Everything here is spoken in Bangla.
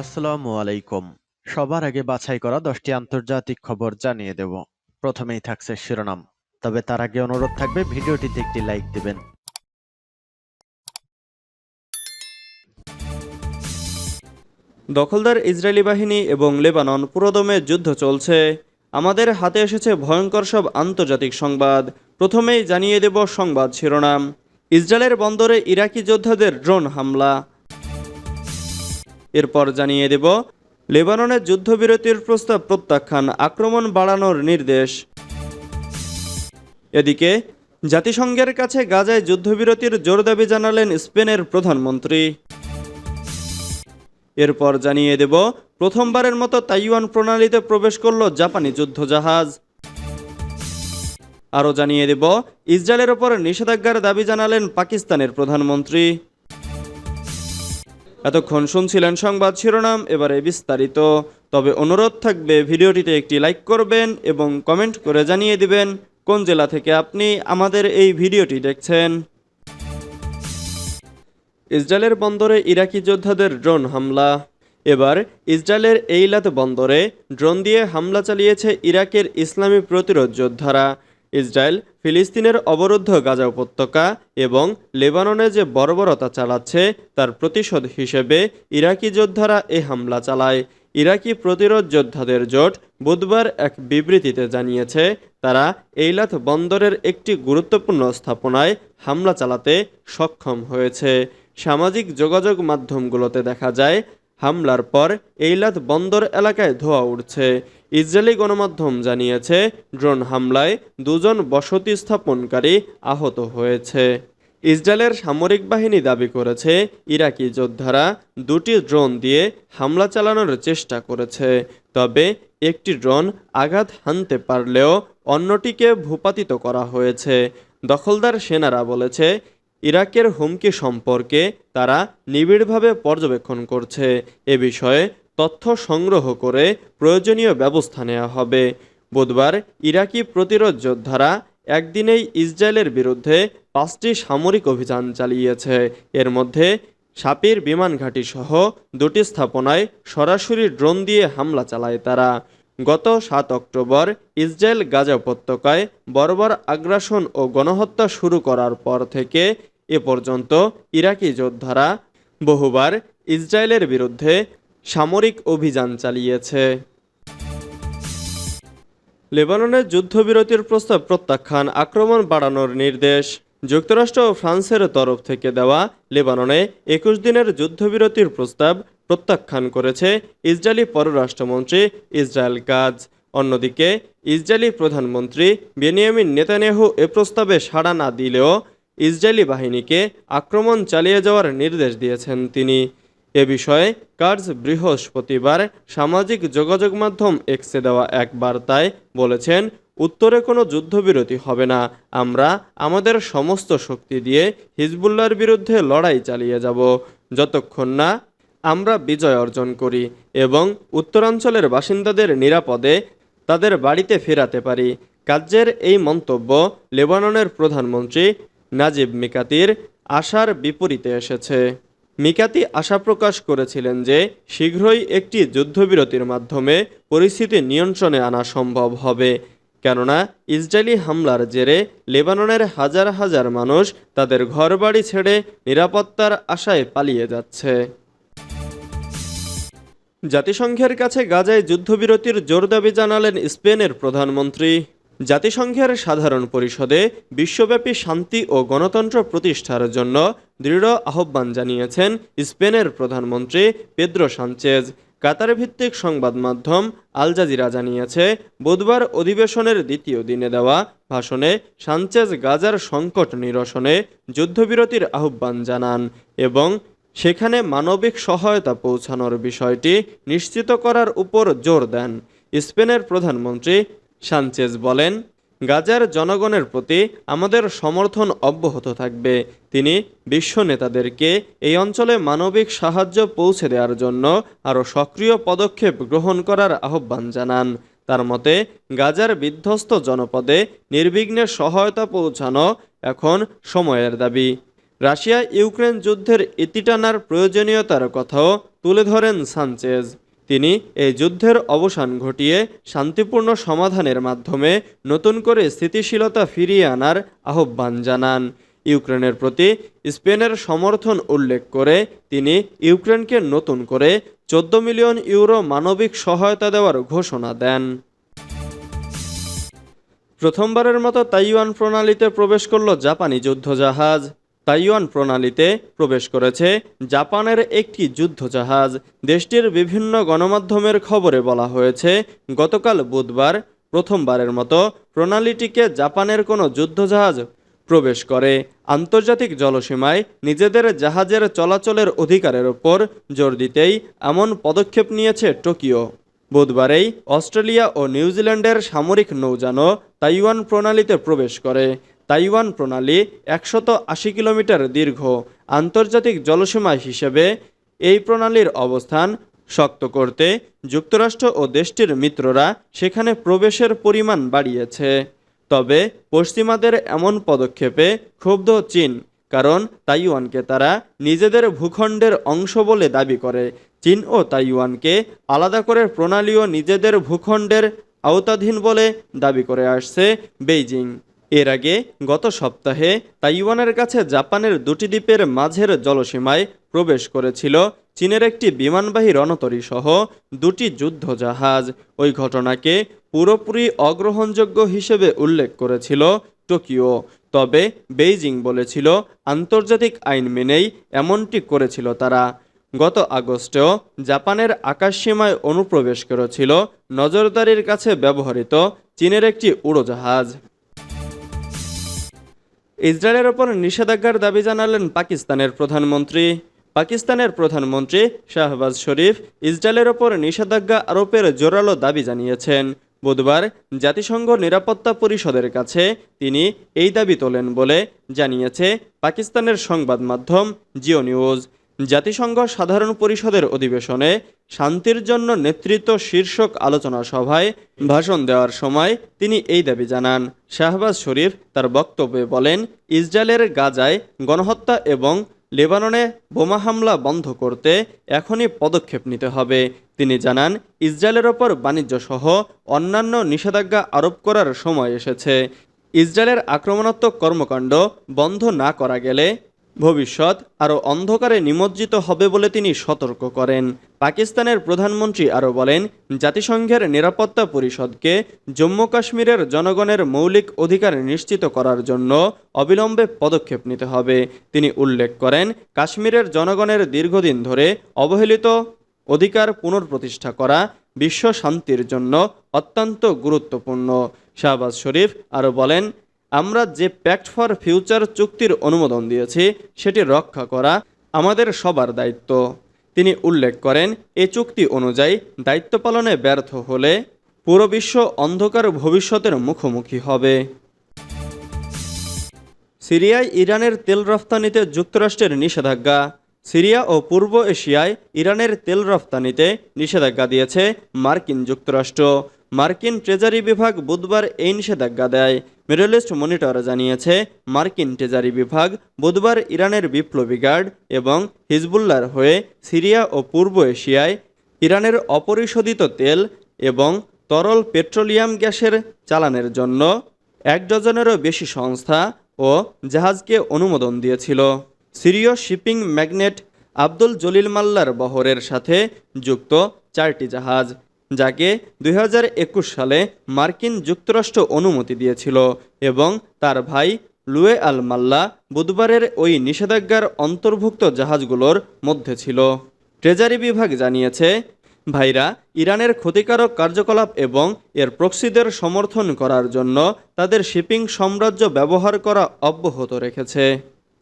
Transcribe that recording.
আসসালামু আলাইকুম। সবার আগে বাছাই করা দশটি আন্তর্জাতিক খবর জানিয়ে দেব। প্রথমেই থাকছে শিরোনাম। তবে তার আগে অনুরোধ থাকবে, ভিডিওটিতে একটি লাইক দিবেন। দখলদার ইসরায়েলি বাহিনী এবং লেবানন পুরোদমে যুদ্ধ চলছে। আমাদের হাতে এসেছে ভয়ঙ্কর সব আন্তর্জাতিক সংবাদ। প্রথমেই জানিয়ে দেব সংবাদ শিরোনাম। ইসরায়েলের বন্দরে ইরাকি যোদ্ধাদের ড্রোন হামলা। এরপর জানিয়ে দেব লেবাননের যুদ্ধবিরতির প্রস্তাব প্রত্যাখ্যান, আক্রমণ বাড়ানোর নির্দেশ। এদিকে, জাতিসংঘের কাছে গাজায় যুদ্ধবিরতির জোর দাবি জানালেন স্পেনের প্রধানমন্ত্রী। এরপর জানিয়ে দেব, প্রথমবারের মতো তাইওয়ান প্রণালীতে প্রবেশ করল জাপানি যুদ্ধজাহাজ। আরও জানিয়ে দেব, ইসরায়েলের ওপর নিষেধাজ্ঞার দাবি জানালেন পাকিস্তানের প্রধানমন্ত্রী। এতক্ষণ শুনছিলেন সংবাদ শিরোনাম, এবারে বিস্তারিত। তবে অনুরোধ থাকবে, ভিডিওটিতে একটি লাইক করবেন এবং কমেন্ট করে জানিয়ে দিবেন কোন জেলা থেকে আপনি আমাদের এই ভিডিওটি দেখছেন। ইসরায়েলের বন্দরে ইরাকি যোদ্ধাদের ড্রোন হামলা। এবার ইসরায়েলের এইলাত বন্দরে ড্রোন দিয়ে হামলা চালিয়েছে ইরাকের ইসলামী প্রতিরোধ যোদ্ধারা। ইসরায়েল, ফিলিস্তিনের অবরুদ্ধ গাজা উপত্যকা এবং লেবাননে যে বর্বরতা চালাচ্ছে তার প্রতিশোধ হিসেবে ইরাকি যোদ্ধারা এ হামলা চালায়। ইরাকি প্রতিরোধ যোদ্ধাদের জোট বুধবার এক বিবৃতিতে জানিয়েছে, তারা এইলাথ বন্দরের একটি গুরুত্বপূর্ণ স্থাপনায় হামলা চালাতে সক্ষম হয়েছে। সামাজিক যোগাযোগ মাধ্যমগুলোতে দেখা যায় হামলার পর এইলাত বন্দর এলাকায় ধোঁয়া উঠছে। ইসরায়েলি গণমাধ্যম জানিয়েছে, ড্রোন হামলায় দুজন বসতি স্থাপনকারী আহত হয়েছে। ইসরায়েলের সামরিক বাহিনী দাবি করেছে, ইরাকি যোদ্ধারা দুটি ড্রোন দিয়ে হামলা চালানোর চেষ্টা করেছে, তবে একটি ড্রোন আঘাত হানতে পারলেও অন্যটিকে ভূপাতিত করা হয়েছে। দখলদার সেনারা বলেছে ইরাকের হুমকি সম্পর্কে তারা নিবিড়ভাবে পর্যবেক্ষণ করছে। এ বিষয়ে তথ্য সংগ্রহ করে প্রয়োজনীয় ব্যবস্থা নেওয়া হবে। বুধবার ইরাকি প্রতিরোধ যোদ্ধারা একদিনেই ইসরায়েলের বিরুদ্ধে পাঁচটি সামরিক অভিযান চালিয়েছে। এর মধ্যে সাপির বিমান ঘাঁটি সহ দুটি স্থাপনায় সরাসরি ড্রোন দিয়ে হামলা চালায় তারা। গত সাত অক্টোবর ইসরায়েল গাজা উপত্যকায় বর্বর আগ্রাসন ও গণহত্যা শুরু করার পর থেকে এ পর্যন্ত ইরাকি যোদ্ধারা বহুবার ইসরায়েলের বিরুদ্ধে সামরিক অভিযান চালিয়েছে। লেবাননের যুদ্ধবিরতির প্রস্তাব প্রত্যাখ্যান, আক্রমণ বাড়ানোর নির্দেশ যুক্তরাষ্ট্র ও ফ্রান্সের তরফ থেকে দেওয়া লেবাননে একুশ দিনের যুদ্ধবিরতির প্রস্তাব প্রত্যাখ্যান করেছে ইসরায়েলি পররাষ্ট্রমন্ত্রী ইসরায়েল কাজ অন্যদিকে, ইসরায়েলি প্রধানমন্ত্রী বেনিয়ামিন নেতানিয়াহু এ প্রস্তাবে সাড়া না দিলেও ইসরায়েলি বাহিনীকে আক্রমণ চালিয়ে যাওয়ার নির্দেশ দিয়েছেন তিনি। এ বিষয়ে কার্জ বৃহস্পতিবার সামাজিক যোগাযোগ মাধ্যম এক্সে দেওয়া এক বার্তায় বলেছেন, উত্তরে কোনো যুদ্ধবিরতি হবে না, আমরা আমাদের সমস্ত শক্তি দিয়ে হিজবুল্লার বিরুদ্ধে লড়াই চালিয়ে যাব। যতক্ষণ না আমরা বিজয় অর্জন করি এবং উত্তরাঞ্চলের বাসিন্দাদের নিরাপদে তাদের বাড়িতে ফেরাতে পারি। কার্যের এই মন্তব্য লেবাননের প্রধানমন্ত্রী নাজিব মিকাতির আশার বিপরীতে এসেছে। মিকাতি আশা প্রকাশ করেছিলেন যে শীঘ্রই একটি যুদ্ধবিরতির মাধ্যমে পরিস্থিতি নিয়ন্ত্রণে আনা সম্ভব হবে। কেননা ইসরায়েলি হামলার জেরে লেবাননের হাজার হাজার মানুষ তাদের ঘরবাড়ি ছেড়ে নিরাপত্তার আশায় পালিয়ে যাচ্ছে। জাতিসংঘের কাছে গাজায় যুদ্ধবিরতির জোর দাবি জানালেন স্পেনের প্রধানমন্ত্রী। জাতিসংঘের সাধারণ পরিষদে বিশ্বব্যাপী শান্তি ও গণতন্ত্র প্রতিষ্ঠার জন্য দৃঢ় আহ্বান জানিয়েছেন স্পেনের প্রধানমন্ত্রী পেদ্রো সানচেজ। কাতার ভিত্তিক সংবাদ মাধ্যম আল জাজিরা জানিয়েছে, বুধবার অধিবেশনের দ্বিতীয় দিনে দেওয়া ভাষণে সানচেজ গাজার সংকট নিরসনে যুদ্ধবিরতির আহ্বান জানান এবং সেখানে মানবিক সহায়তা পৌঁছানোর বিষয়টি নিশ্চিত করার উপর জোর দেন। স্পেনের প্রধানমন্ত্রী সানচেজ বলেন, গাজার জনগণের প্রতি আমাদের সমর্থন অব্যাহত থাকবে। তিনি বিশ্ব নেতাদেরকে এই অঞ্চলে মানবিক সাহায্য পৌঁছে দেওয়ার জন্য আরও সক্রিয় পদক্ষেপ গ্রহণ করার আহ্বান জানান। তার মতে, গাজার বিধ্বস্ত জনপদে নির্বিঘ্নে সহায়তা পৌঁছানো এখন সময়ের দাবি। রাশিয়া ইউক্রেন যুদ্ধের ইতি টানার প্রয়োজনীয়তার কথাও তুলে ধরেন সানচেজ। তিনি এই যুদ্ধের অবসান ঘটিয়ে শান্তিপূর্ণ সমাধানের মাধ্যমে নতুন করে স্থিতিশীলতা ফিরিয়ে আনার আহ্বান জানান। ইউক্রেনের প্রতি স্পেনের সমর্থন উল্লেখ করে তিনি ইউক্রেনকে নতুন করে চোদ্দ মিলিয়ন ইউরো মানবিক সহায়তা দেওয়ার ঘোষণা দেন। প্রথমবারের মতো তাইওয়ান প্রণালীতে প্রবেশ করল জাপানি যুদ্ধজাহাজ। তাইওয়ান প্রণালীতে প্রবেশ করেছে জাপানের একটি যুদ্ধজাহাজ। দেশটির বিভিন্ন গণমাধ্যমের খবরে বলা হয়েছে, গতকাল বুধবার প্রথমবারের মতো প্রণালীটিকে জাপানের কোনো যুদ্ধজাহাজ প্রবেশ করে। আন্তর্জাতিক জলসীমায় নিজেদের জাহাজের চলাচলের অধিকারের ওপর জোর দিতেই এমন পদক্ষেপ নিয়েছে টোকিও। বুধবারেই অস্ট্রেলিয়া ও নিউজিল্যান্ডের সামরিক নৌযানও তাইওয়ান প্রণালীতে প্রবেশ করে। তাইওয়ান প্রণালী একশত আশি কিলোমিটার দীর্ঘ আন্তর্জাতিক জলসীমা হিসেবে এই প্রণালীর অবস্থান শক্ত করতে যুক্তরাষ্ট্র ও দেশটির মিত্ররা সেখানে প্রবেশের পরিমাণ বাড়িয়েছে। তবে পশ্চিমাদের এমন পদক্ষেপে ক্ষুব্ধ চীন, কারণ তাইওয়ানকে তারা নিজেদের ভূখণ্ডের অংশ বলে দাবি করে। চীন ও তাইওয়ানকে আলাদা করে প্রণালীও নিজেদের ভূখণ্ডের আওতাধীন বলে দাবি করে আসছে বেইজিং। এর আগে গত সপ্তাহে তাইওয়ানের কাছে জাপানের দুটি দ্বীপের মাঝের জলসীমায় প্রবেশ করেছিল চীনের একটি বিমানবাহী রণতরী সহ দুটি যুদ্ধজাহাজ। ওই ঘটনাকে পুরোপুরি অগ্রহণযোগ্য হিসেবে উল্লেখ করেছিল টোকিও। তবে বেইজিং বলেছিল, আন্তর্জাতিক আইন মেনেই এমনটি করেছিল তারা। গত আগস্টেও জাপানের আকাশসীমায় অনুপ্রবেশ করেছিল নজরদারির কাছে ব্যবহৃত চীনের একটি উড়োজাহাজ। ইসরায়েলের ওপর নিষেধাজ্ঞার দাবি জানালেন পাকিস্তানের প্রধানমন্ত্রী। পাকিস্তানের প্রধানমন্ত্রী শাহবাজ শরীফ ইসরায়েলের ওপর নিষেধাজ্ঞা আরোপের জোরালো দাবি জানিয়েছেন। বুধবার জাতিসংঘ নিরাপত্তা পরিষদের কাছে তিনি এই দাবি তোলেন বলে জানিয়েছে পাকিস্তানের সংবাদ মাধ্যম জিও নিউজ। জাতিসংঘ সাধারণ পরিষদের অধিবেশনে শান্তির জন্য নেতৃত্ব শীর্ষক আলোচনা সভায় ভাষণ দেওয়ার সময় তিনি এই দাবি জানান। শাহবাজ শরীফ তার বক্তব্যে বলেন, ইসরায়েলের গাজায় গণহত্যা এবং লেবাননে বোমা হামলা বন্ধ করতে এখনই পদক্ষেপ নিতে হবে। তিনি জানান, ইসরায়েলের ওপর বাণিজ্য সহ অন্যান্য নিষেধাজ্ঞা আরোপ করার সময় এসেছে। ইসরায়েলের আক্রমণাত্মক কর্মকাণ্ড বন্ধ না করা গেলে ভবিষ্যৎ আরও অন্ধকারে নিমজ্জিত হবে বলে তিনি সতর্ক করেন। পাকিস্তানের প্রধানমন্ত্রী আরও বলেন, জাতিসংঘের নিরাপত্তা পরিষদকে জম্মু কাশ্মীরের জনগণের মৌলিক অধিকার নিশ্চিত করার জন্য অবিলম্বে পদক্ষেপ নিতে হবে। তিনি উল্লেখ করেন, কাশ্মীরের জনগণের দীর্ঘদিন ধরে অবহেলিত অধিকার পুনঃপ্রতিষ্ঠা করা বিশ্ব শান্তির জন্য অত্যন্ত গুরুত্বপূর্ণ। শাহবাজ শরীফ আরও বলেন আমরা যে প্যাক্ট ফর ফিউচার চুক্তির অনুমোদন দিয়েছি, সেটি রক্ষা করা আমাদের সবার দায়িত্ব। তিনি উল্লেখ করেন, এ চুক্তি অনুযায়ী দায়িত্ব পালনে ব্যর্থ হলে পুরো বিশ্ব অন্ধকার ভবিষ্যতের মুখোমুখি হবে। সিরিয়ায় ইরানের তেল রফতানিতে যুক্তরাষ্ট্রের নিষেধাজ্ঞা। সিরিয়া ও পূর্ব এশিয়ায় ইরানের তেল রফতানিতে নিষেধাজ্ঞা দিয়েছে মার্কিন যুক্তরাষ্ট্র। মার্কিন ট্রেজারি বিভাগ বুধবার এই নিষেধাজ্ঞা দেয়। মিডল ইস্ট মনিটর জানিয়েছে, মার্কিন ট্রেজারি বিভাগ বুধবার ইরানের বিপ্লবী গার্ড এবং হিজবুল্লার হয়ে সিরিয়া ও পূর্ব এশিয়ায় ইরানের অপরিশোধিত তেল এবং তরল পেট্রোলিয়াম গ্যাসের চালানের জন্য এক ডজনেরও বেশি সংস্থা ও জাহাজকে অনুমোদন দিয়েছিল। সিরীয় শিপিং ম্যাগনেট আব্দুল জলিল মাল্লার বহরের সাথে যুক্ত চারটি জাহাজ, যাকে দুই হাজার একুশ সালে মার্কিন যুক্তরাষ্ট্র অনুমতি দিয়েছিল এবং তার ভাই লুয়ে আল মাল্লা বুধবারের ওই নিষেধাজ্ঞার অন্তর্ভুক্ত জাহাজগুলোর মধ্যে ছিল। ট্রেজারি বিভাগ জানিয়েছে, ভাইরা, ইরানের ক্ষতিকারক কার্যকলাপ এবং এর প্রক্সিদের সমর্থন করার জন্য তাদের শিপিং সাম্রাজ্য ব্যবহার করা অব্যাহত রেখেছে।